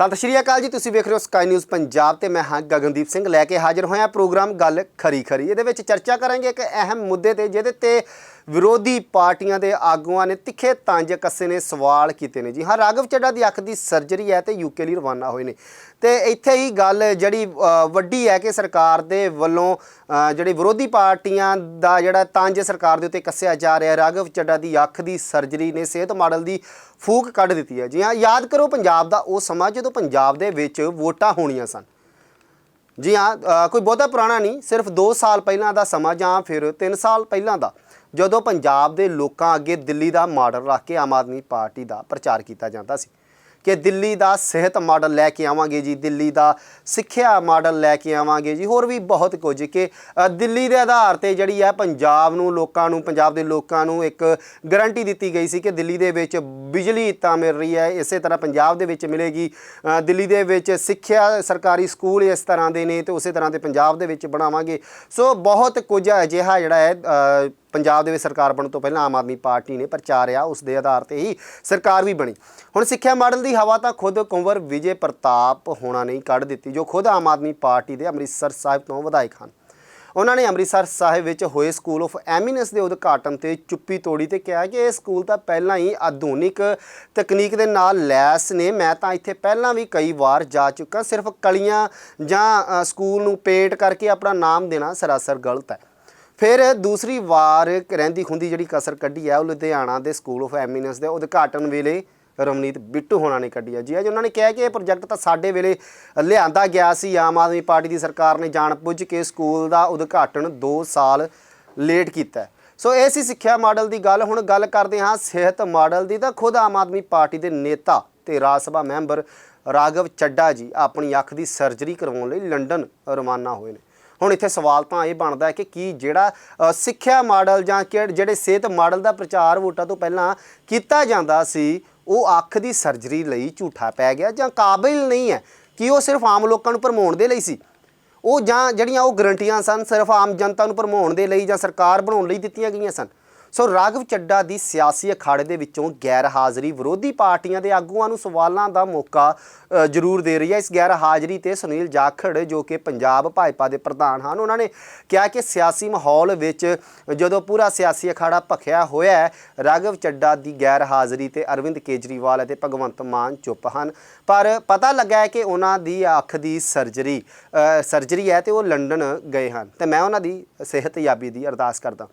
ਸਤਿ ਸ਼੍ਰੀ ਅਕਾਲ ਜੀ ਤੁਸੀਂ ਵੇਖ ਰਹੇ ਹੋ ਸਕਾਈ ਨਿਊਜ਼ ਪੰਜਾਬ ਤੇ ਮੈਂ ਹਾਂ ਗਗਨਦੀਪ ਸਿੰਘ। ਲੈ ਕੇ ਹਾਜ਼ਰ ਹੋਇਆ ਪ੍ਰੋਗਰਾਮ ਗੱਲ ਖਰੀ ਖਰੀ। ਇਹਦੇ ਵਿੱਚ ਚਰਚਾ ਕਰਾਂਗੇ ਇੱਕ ਅਹਿਮ ਮੁੱਦੇ ਤੇ ਜਿਹਦੇ ਤੇ ਵਿਰੋਧੀ ਪਾਰਟੀਆਂ ਦੇ ਆਗੂਆਂ ਨੇ ਤਿੱਖੇ ਤੰਜ ਕੱਸੇ ਨੇ ਸਵਾਲ ਕੀਤੇ ਨੇ। ਜੀ ਹਾਂ ਰਾਘਵ ਚੱਡਾ ਦੀ ਅੱਖ ਦੀ ਸਰਜਰੀ ਹੈ ਤੇ ਯੂਕੇ ਲਈ ਰਵਾਨਾ ਹੋਏ ਨੇ। ਤੇ ਇੱਥੇ ਹੀ ਗੱਲ ਜਿਹੜੀ ਵੱਡੀ ਹੈ ਕਿ ਸਰਕਾਰ ਦੇ ਵੱਲੋਂ ਅ, ਜਿਹੜੀ ਵਿਰੋਧੀ ਪਾਰਟੀਆਂ ਦਾ ਜਿਹੜਾ ਤੰਜ ਸਰਕਾਰ ਦੇ ਉੱਤੇ ਕੱਸਿਆ ਜਾ ਰਿਹਾ ਹੈ ਰਾਘਵ ਚੱਡਾ ਦੀ ਅੱਖ ਦੀ ਸਰਜਰੀ ਨੇ ਸਿਹਤ ਮਾਡਲ ਦੀ ਫੂਕ ਕੱਢ ਦਿੱਤੀ ਹੈ। ਜੀ ਹਾਂ ਯਾਦ ਕਰੋ ਪੰਜਾਬ ਦਾ ਉਹ ਸਮਾਂ ਜਦੋਂ ਪੰਜਾਬ ਦੇ ਵਿੱਚ ਵੋਟਾਂ ਹੋਣੀਆਂ ਸਨ। ਜੀ ਹਾਂ ਕੋਈ ਬਹੁਤਾ ਪੁਰਾਣਾ ਨਹੀਂ, ਸਿਰਫ 2 ਸਾਲ ਪਹਿਲਾਂ ਦਾ ਸਮਾਂ ਜਾਂ ਫਿਰ 3 ਸਾਲ ਪਹਿਲਾਂ ਦਾ, ਜਦੋਂ ਪੰਜਾਬ ਦੇ ਲੋਕਾਂ ਅੱਗੇ ਦਿੱਲੀ ਦਾ ਮਾਡਲ ਰੱਖ ਕੇ ਆਮ ਆਦਮੀ ਪਾਰਟੀ ਦਾ ਪ੍ਰਚਾਰ ਕੀਤਾ ਜਾਂਦਾ ਸੀ। ਕਿ ਦਿੱਲੀ ਦਾ ਸਿਹਤ ਮਾਡਲ ਲੈ ਕੇ ਆਵਾਂਗੇ ਜੀ, ਦਿੱਲੀ ਦਾ ਸਿੱਖਿਆ ਮਾਡਲ ਲੈ ਕੇ ਆਵਾਂਗੇ ਜੀ। ਹੋਰ ਵੀ ਬਹੁਤ ਕੁਝ ਕਿ ਦਿੱਲੀ ਦੇ ਆਧਾਰ ਤੇ ਜਿਹੜੀ ਹੈ ਪੰਜਾਬ ਨੂੰ, ਲੋਕਾਂ ਨੂੰ, ਪੰਜਾਬ ਦੇ ਲੋਕਾਂ ਨੂੰ ਇੱਕ ਗਾਰੰਟੀ ਦਿੱਤੀ ਗਈ ਸੀ ਕਿ ਦਿੱਲੀ ਦੇ ਵਿੱਚ ਬਿਜਲੀ ਤਾਂ ਮਿਲ ਰਹੀ ਹੈ, ਇਸੇ ਤਰ੍ਹਾਂ ਪੰਜਾਬ ਦੇ ਵਿੱਚ ਮਿਲੇਗੀ। ਦਿੱਲੀ ਦੇ ਵਿੱਚ ਸਿੱਖਿਆ ਸਰਕਾਰੀ ਸਕੂਲ ਇਸ ਤਰ੍ਹਾਂ ਦੇ ਨੇ ਤੇ ਉਸੇ ਤਰ੍ਹਾਂ ਦੇ ਪੰਜਾਬ ਦੇ ਵਿੱਚ ਬਣਾਵਾਂਗੇ। ਸੋ ਬਹੁਤ ਕੁਝ ਅਜਿਹਾ ਜਿਹੜਾ ਹੈ ਪੰਜਾਬ ਦੇ ਵਿੱਚ ਸਰਕਾਰ ਬਣਨ ਤੋਂ ਪਹਿਲਾਂ ਆਮ ਆਦਮੀ ਪਾਰਟੀ ਨੇ ਪ੍ਰਚਾਰਿਆ ਉਸ ਦੇ ਆਧਾਰ ਤੇ ਹੀ ਸਰਕਾਰ ਵੀ ਬਣੀ। ਹੁਣ ਸਿੱਖਿਆ ਮਾਡਲ ਦੀ ਹਵਾ ਤਾਂ ਖੁਦ ਕੁੰਵਰ ਵਿਜੇ ਪ੍ਰਤਾਪ ਹੋਣਾ ਨਹੀਂ ਕੱਢ ਦਿੱਤੀ, ਜੋ ਖੁਦ ਆਮ ਆਦਮੀ ਪਾਰਟੀ ਦੇ ਅੰਮ੍ਰਿਤਸਰ ਸਾਹਿਬ ਤੋਂ ਵਿਧਾਇਕ ਹਨ। ਉਹਨਾਂ ਨੇ ਅੰਮ੍ਰਿਤਸਰ ਸਾਹਿਬ ਵਿੱਚ ਹੋਏ ਸਕੂਲ ਆਫ ਐਮੀਨੈਂਸ ਦੇ ਉਦਘਾਟਨ ਤੇ ਚੁੱਪੀ ਤੋੜੀ ਤੇ ਕਿਹਾ ਕਿ ਇਹ ਸਕੂਲ ਤਾਂ ਪਹਿਲਾਂ ਹੀ ਆਧੁਨਿਕ ਤਕਨੀਕ ਦੇ ਨਾਲ ਲੈਸ ਨੇ, ਮੈਂ ਤਾਂ ਇੱਥੇ ਪਹਿਲਾਂ ਵੀ ਕਈ ਵਾਰ ਜਾ ਚੁੱਕਾ, ਸਿਰਫ ਕਲੀਆਂ ਜਾਂ ਸਕੂਲ ਨੂੰ ਪੇਂਟ ਕਰਕੇ ਆਪਣਾ ਨਾਮ ਦੇਣਾ ਸਰਾਸਰ ਗਲਤ ਹੈ। ਫਿਰ ਦੂਸਰੀ ਵਾਰ ਰਹਿੰਦੀ ਹੁੰਦੀ ਜਿਹੜੀ ਕਸਰ ਕੱਢੀ ਹੈ, ਉਹ ਲੁਧਿਆਣਾ ਦੇ ਸਕੂਲ ਆਫ ਐਮਿਨੈਂਸ ਦੇ ਉਦਘਾਟਨ ਵੇਲੇ ਰਮਨੀਤ ਬਿੱਟੂ ਹੋਣਾ ਨੇ ਕੱਢੀ ਹੈ। ਜੀ, ਅੱਜ ਉਹਨਾਂ ਨੇ ਕਿਹਾ ਕਿ ਇਹ ਪ੍ਰੋਜੈਕਟ ਤਾਂ ਸਾਡੇ ਵੇਲੇ ਲਿਆਂਦਾ ਗਿਆ ਸੀ। ਆਮ ਆਦਮੀ ਪਾਰਟੀ ਦੀ ਸਰਕਾਰ ਨੇ ਜਾਣ ਬੁੱਝ ਕੇ ਸਕੂਲ ਦਾ ਉਦਘਾਟਨ 2 ਸਾਲ ਲੇਟ ਕੀਤਾ ਸੋ ਇਹ ਸੀ ਸਿੱਖਿਆ ਮਾਡਲ ਦੀ ਗੱਲ। ਹੁਣ ਗੱਲ ਕਰਦੇ ਹਾਂ ਸਿਹਤ ਮਾਡਲ ਦੀ। ਤਾਂ ਖੁਦ ਆਮ ਆਦਮੀ ਪਾਰਟੀ ਦੇ ਨੇਤਾ ਤੇ ਰਾਜ ਸਭਾ ਮੈਂਬਰ ਰਾਘਵ ਚੱਡਾ ਜੀ ਆਪਣੀ ਅੱਖ ਦੀ ਸਰਜਰੀ ਕਰਵਾਉਣ ਲਈ ਲੰਡਨ ਰਵਾਨਾ ਹੋਏ ਨੇ। ਹੁਣ ਇੱਥੇ ਸਵਾਲ ਤਾਂ ਇਹ ਬਣਦਾ ਹੈ ਕਿ ਕੀ ਜਿਹੜਾ ਸਿੱਖਿਆ ਮਾਡਲ ਜਾਂ ਕਿ ਜਿਹੜੇ ਸਿਹਤ ਮਾਡਲ ਦਾ ਪ੍ਰਚਾਰ ਵੋਟਾਂ ਤੋਂ ਪਹਿਲਾਂ ਕੀਤਾ ਜਾਂਦਾ ਸੀ, ਉਹ ਅੱਖ ਦੀ ਸਰਜਰੀ ਲਈ ਝੂਠਾ ਪੈ ਗਿਆ ਜਾਂ ਕਾਬਿਲ ਨਹੀਂ ਹੈ? ਕਿ ਉਹ ਸਿਰਫ ਆਮ ਲੋਕਾਂ ਨੂੰ ਭਰਮਾਉਣ ਦੇ ਲਈ ਸੀ? ਉਹ ਜਾਂ ਜਿਹੜੀਆਂ ਉਹ ਗਰੰਟੀਆਂ ਸਨ, ਸਿਰਫ ਆਮ ਜਨਤਾ ਨੂੰ ਭਰਮਾਉਣ ਦੇ ਲਈ ਜਾਂ ਸਰਕਾਰ ਬਣਾਉਣ ਲਈ ਦਿੱਤੀਆਂ ਗਈਆਂ ਸਨ? ਸੋ ਰਾਘਵ ਚੱਡਾ ਦੀ ਸਿਆਸੀ ਅਖਾੜੇ ਦੇ ਵਿੱਚੋਂ ਗੈਰ ਹਾਜ਼ਰੀ ਵਿਰੋਧੀ ਪਾਰਟੀਆਂ ਦੇ ਆਗੂਆਂ ਨੂੰ ਸਵਾਲਾਂ ਦਾ ਮੌਕਾ ਜ਼ਰੂਰ ਦੇ ਰਹੀ ਹੈ। ਇਸ ਗੈਰ ਹਾਜ਼ਰੀ ਤੇ ਸੁਨੀਲ ਜਾਖੜ, ਜੋ ਕਿ ਪੰਜਾਬ ਭਾਜਪਾ ਦੇ ਪ੍ਰਧਾਨ ਹਨ, ਉਹਨਾਂ ਨੇ ਕਿਹਾ ਕਿ ਸਿਆਸੀ ਮਾਹੌਲ ਵਿੱਚ ਜਦੋਂ ਪੂਰਾ ਸਿਆਸੀ ਅਖਾੜਾ ਭਖਿਆ ਹੋਇਆ ਹੈ, ਰਾਘਵ ਚੱਡਾ ਦੀ ਗੈਰ ਹਾਜ਼ਰੀ ਤੇ ਅਰਵਿੰਦ ਕੇਜਰੀਵਾਲ ਅਤੇ ਭਗਵੰਤ ਮਾਨ ਚੁੱਪ ਹਨ। ਪਰ ਪਤਾ ਲੱਗਾ ਹੈ ਕਿ ਉਹਨਾਂ ਦੀ ਅੱਖ ਦੀ ਸਰਜਰੀ ਸਰਜਰੀ ਹੈ ਤੇ ਉਹ ਲੰਡਨ ਗਏ ਹਨ। ਤੇ ਮੈਂ ਉਹਨਾਂ ਦੀ ਸਿਹਤਯਾਬੀ ਦੀ ਅਰਦਾਸ ਕਰਦਾ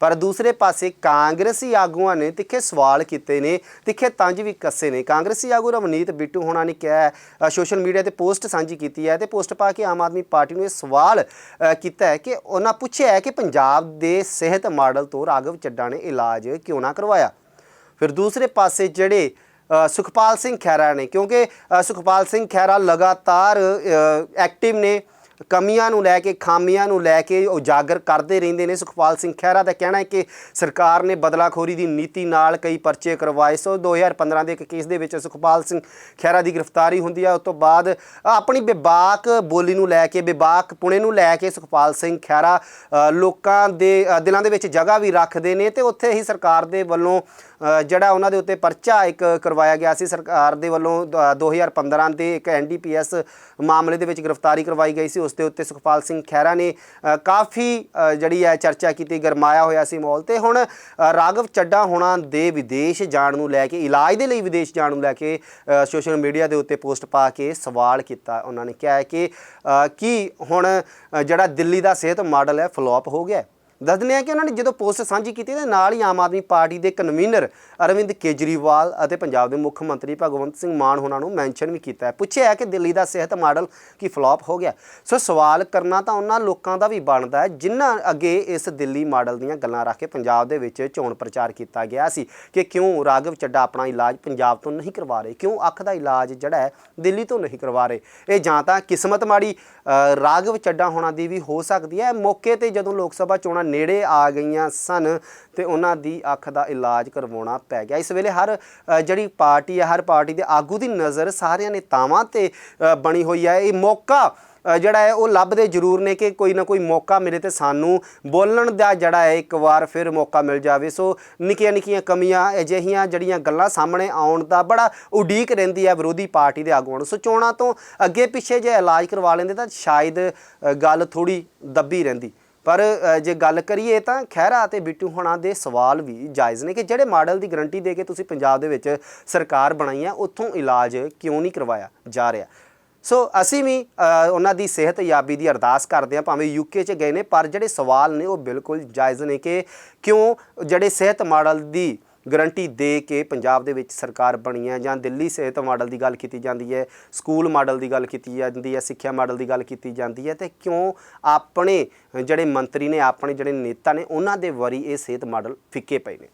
ਪਰ ਦੂਸਰੇ ਪਾਸੇ ਕਾਂਗਰਸੀ ਆਗੂਆਂ ਨੇ ਤਿੱਖੇ ਸਵਾਲ ਕੀਤੇ ਨੇ, ਤਿੱਖੇ ਤੰਜ ਵੀ ਕੱਸੇ ਨੇ। ਕਾਂਗਰਸੀ ਆਗੂ ਰਵਨੀਤ ਬਿੱਟੂ ਹੋਣਾ ਨੇ ਕਿਹਾ ਸੋਸ਼ਲ ਮੀਡੀਆ ਤੇ ਪੋਸਟ ਸਾਂਝੀ ਕੀਤੀ ਹੈ ਤੇ ਪੋਸਟ ਪਾ ਕੇ ਆਮ ਆਦਮੀ ਪਾਰਟੀ ਨੂੰ ਇਹ ਸਵਾਲ ਕੀਤਾ ਹੈ ਕਿ ਉਹਨਾਂ ਪੁੱਛਿਆ ਹੈ ਕਿ ਪੰਜਾਬ ਦੇ ਸਿਹਤ ਮਾਡਲ ਤੋਂ ਰਾਘਵ ਚੱਡਾ ਨੇ ਇਲਾਜ ਕਿਉਂ ਨਾ ਕਰਵਾਇਆ? ਫਿਰ ਦੂਸਰੇ ਪਾਸੇ ਜਿਹੜੇ ਸੁਖਪਾਲ ਸਿੰਘ ਖਹਿਰਾ ਨੇ, ਕਿਉਂਕਿ ਸੁਖਪਾਲ ਸਿੰਘ ਖਹਿਰਾ ਲਗਾਤਾਰ ਐਕਟਿਵ ਨੇ ਕਮੀਆਂ ਨੂੰ ਲੈ ਕੇ, ਖਾਮੀਆਂ ਨੂੰ ਲੈ ਕੇ ਉਜਾਗਰ ਕਰਦੇ ਰਹਿੰਦੇ ਨੇ। ਸੁਖਪਾਲ ਸਿੰਘ ਖਹਿਰਾ ਦਾ ਕਹਿਣਾ ਹੈ ਕਿ ਸਰਕਾਰ ਨੇ ਬਦਲਾਖੋਰੀ ਦੀ ਨੀਤੀ ਨਾਲ ਕਈ ਪਰਚੇ ਕਰਵਾਏ। ਸੋ 2015 ਦੇ ਇੱਕ ਕੇਸ ਦੇ ਵਿੱਚ ਸੁਖਪਾਲ ਸਿੰਘ ਖਹਿਰਾ ਦੀ ਗ੍ਰਿਫਤਾਰੀ ਹੁੰਦੀ ਹੈ ਉਸ ਤੋਂ ਬਾਅਦ ਆਪਣੀ ਬੇਬਾਕ ਬੋਲੀ ਨੂੰ ਲੈ ਕੇ, ਬੇਬਾਕ ਪੁਣੇ ਨੂੰ ਲੈ ਕੇ ਸੁਖਪਾਲ ਸਿੰਘ ਖਹਿਰਾ ਲੋਕਾਂ ਦੇ ਦਿਲਾਂ ਦੇ ਵਿੱਚ ਜਗ੍ਹਾ ਵੀ ਰੱਖਦੇ ਨੇ ਤੇ ਉੱਥੇ ਹੀ ਸਰਕਾਰ ਦੇ ਵੱਲੋਂ ਜਿਹੜਾ ਉਹਨਾਂ ਦੇ ਉੱਤੇ ਪਰਚਾ ਇੱਕ ਕਰਵਾਇਆ ਗਿਆ ਸੀ। ਸਰਕਾਰ ਦੇ ਵੱਲੋਂ ਦ- 2015 ਦੇ ਇੱਕ ਐਨਡੀਪੀਐਸ ਮਾਮਲੇ ਦੇ ਵਿੱਚ ਗ੍ਰਿਫਤਾਰੀ ਕਰਵਾਈ ਗਈ ਸੀ। ਉਸ ਦੇ ਉੱਤੇ ਸੁਖਪਾਲ ਸਿੰਘ ਖਹਿਰਾ ਨੇ ਕਾਫੀ ਜਿਹੜੀ ਹੈ ਚਰਚਾ ਕੀਤੀ ਗਰਮਾਇਆ ਹੋਇਆ ਸੀ ਮਾਹੌਲ ਤੇ। ਹੁਣ ਅ, ਰਾਘਵ ਚੱਡਾ ਹੋਣਾ ਦੇ ਵਿਦੇਸ਼ ਜਾਣ ਨੂੰ ਲੈ ਕੇ ਇਲਾਜ ਦੇ ਲਈ ਵਿਦੇਸ਼ ਜਾਣ ਨੂੰ ਲੈ ਕੇ ਸੋਸ਼ਲ ਮੀਡੀਆ ਦੇ ਉੱਤੇ ਪੋਸਟ ਪਾ ਕੇ ਸਵਾਲ ਕੀਤਾ। ਉਹਨਾਂ ਨੇ ਕਿਹਾ ਹੈ ਕਿ ਕੀ ਹੁਣ ਜਿਹੜਾ ਦਿੱਲੀ ਦਾ ਸਿਹਤ ਮਾਡਲ ਹੈ ਫਲੋਪ ਹੋ ਗਿਆ ਦੱਸ ਦਿੰਦੇ ਆ ਕਿ ਉਹਨਾਂ ਨੇ ਜਦੋਂ ਪੋਸਟ ਸਾਂਝੀ ਕੀਤੀ ਤੇ ਨਾਲ ਹੀ ਆਮ ਆਦਮੀ ਪਾਰਟੀ ਦੇ ਕਨਵੀਨਰ ਅਰਵਿੰਦ ਕੇਜਰੀਵਾਲ ਅਤੇ ਪੰਜਾਬ ਦੇ ਮੁੱਖ ਮੰਤਰੀ ਭਗਵੰਤ ਸਿੰਘ ਮਾਨ ਉਹਨਾਂ ਨੂੰ ਮੈਂਸ਼ਨ ਵੀ ਕੀਤਾ ਹੈ। ਪੁੱਛਿਆ ਹੈ ਕਿ ਦਿੱਲੀ ਦਾ ਸਿਹਤ ਮਾਡਲ ਕੀ ਫਲੋਪ ਹੋ ਗਿਆ? ਸੋ ਸਵਾਲ ਕਰਨਾ ਤਾਂ ਉਹਨਾਂ ਲੋਕਾਂ ਦਾ ਵੀ ਬਣਦਾ ਹੈ, ਜਿਨ੍ਹਾਂ ਅੱਗੇ ਇਸ ਦਿੱਲੀ ਮਾਡਲ ਦੀਆਂ ਗੱਲਾਂ ਰੱਖ ਕੇ ਪੰਜਾਬ ਦੇ ਵਿੱਚ ਚੋਣ ਪ੍ਰਚਾਰ ਕੀਤਾ ਗਿਆ ਸੀ ਕਿ ਕਿਉਂ ਰਾਘਵ ਚੱਡਾ ਆਪਣਾ ਇਲਾਜ ਪੰਜਾਬ ਤੋਂ ਨਹੀਂ ਕਰਵਾ ਰਹੇ, ਕਿਉਂ ਅੱਖ ਦਾ ਇਲਾਜ ਜਿਹੜਾ ਹੈ ਦਿੱਲੀ ਤੋਂ ਨਹੀਂ ਕਰਵਾ ਰਹੇ? ਇਹ ਜਾਂ ਤਾਂ ਕਿਸਮਤ ਮਾੜੀ ਰਾਘਵ ਚੱਡਾ ਹੋਣਾ ਦੀ ਵੀ ਹੋ ਸਕਦੀ ਹੈ। ਮੌਕੇ ਤੇ ਜਦੋਂ ਲੋਕ ਸਭਾ ਚੋਣਾਂ ਨੇੜੇ ਆ ਗਈਆਂ ਸਨ ਤੇ ਉਹਨਾਂ ਦੀ ਅੱਖ ਦਾ ਇਲਾਜ ਕਰਵਾਉਣਾ ਪੈ ਗਿਆ। ਇਸ ਵੇਲੇ ਹਰ ਜਿਹੜੀ ਪਾਰਟੀ ਹੈ, ਹਰ ਪਾਰਟੀ ਦੇ ਆਗੂ ਦੀ ਨਜ਼ਰ ਸਾਰਿਆਂ ਨੇਤਾਵਾਂ ਤੇ ਬਣੀ ਹੋਈ ਹੈ। ਇਹ ਮੌਕਾ ਜਿਹੜਾ ਹੈ, ਉਹ ਲੱਭਦੇ ਜ਼ਰੂਰ ਨੇ ਕਿ ਕੋਈ ਨਾ ਕੋਈ ਮੌਕਾ ਮਿਲੇ ਤੇ ਸਾਨੂੰ ਬੋਲਣ ਦਾ ਜਿਹੜਾ ਹੈ, ਇੱਕ ਵਾਰ ਫਿਰ ਮੌਕਾ ਮਿਲ ਜਾਵੇ। ਸੋ ਨਿੱਕੀਆਂ ਨਿੱਕੀਆਂ ਕਮੀਆਂ, ਅਜਿਹੀਆਂ ਜਿਹੜੀਆਂ ਗੱਲਾਂ ਸਾਹਮਣੇ ਆਉਣ ਦਾ ਬੜਾ ਉਡੀਕ ਰਹਿੰਦੀ ਹੈ ਵਿਰੋਧੀ ਪਾਰਟੀ ਦੇ ਆਗੂਆਂ ਨੂੰ। ਸੋ ਚੋਣਾਂ ਤੋਂ ਅੱਗੇ ਪਿੱਛੇ ਜੇ ਇਲਾਜ ਕਰਵਾ ਲੈਂਦੇ ਤਾਂ ਸ਼ਾਇਦ ਗੱਲ ਥੋੜੀ ਦੱਬੀ ਰਹਿੰਦੀ। ਪਰ ਜੇ ਗੱਲ ਕਰੀਏ ਤਾਂ ਖਹਿਰਾ ਅਤੇ ਬਿੱਟੂ ਹੋਣਾ ਦੇ ਸਵਾਲ ਵੀ ਜਾਇਜ਼ ਨੇ ਕਿ ਜਿਹੜੇ ਮਾਡਲ ਦੀ ਗਰੰਟੀ ਦੇ ਕੇ ਤੁਸੀਂ ਪੰਜਾਬ ਦੇ ਵਿੱਚ ਸਰਕਾਰ ਬਣਾਈ ਹੈ ਉੱਥੋਂ ਇਲਾਜ ਕਿਉਂ ਨਹੀਂ ਕਰਵਾਇਆ ਜਾ ਰਿਹਾ? ਸੋ ਅਸੀਂ ਵੀ ਉਹਨਾਂ ਦੀ ਸਿਹਤ ਯਾਬੀ ਦੀ ਅਰਦਾਸ ਕਰਦੇ ਹਾਂ, ਭਾਵੇਂ ਯੂਕੇ 'ਚ ਗਏ ਨੇ, ਪਰ ਜਿਹੜੇ ਸਵਾਲ ਨੇ ਉਹ ਬਿਲਕੁਲ ਜਾਇਜ਼ ਨੇ ਕਿ ਕਿਉਂ ਜਿਹੜੇ ਸਿਹਤ ਮਾਡਲ ਦੀ ਗਰੰਟੀ ਦੇ ਕੇ ਪੰਜਾਬ ਦੇ ਵਿੱਚ ਸਰਕਾਰ ਬਣੀ ਹੈ ਜਾਂ ਦਿੱਲੀ ਸਿਹਤ ਮਾਡਲ ਦੀ ਗੱਲ ਕੀਤੀ ਜਾਂਦੀ ਹੈ, ਸਕੂਲ ਮਾਡਲ ਦੀ ਗੱਲ ਕੀਤੀ ਜਾਂਦੀ ਹੈ, ਸਿੱਖਿਆ ਮਾਡਲ ਦੀ ਗੱਲ ਕੀਤੀ ਜਾਂਦੀ ਹੈ, ਤੇ ਕਿਉਂ ਆਪਣੇ ਜਿਹੜੇ ਮੰਤਰੀ ਨੇ, ਆਪਣੇ ਜਿਹੜੇ ਨੇਤਾ ਨੇ, ਉਹਨਾਂ ਦੇ ਵਰੀ ਇਹ ਸਿਹਤ ਮਾਡਲ ਫਿੱਕੇ ਪਏ ਨੇ?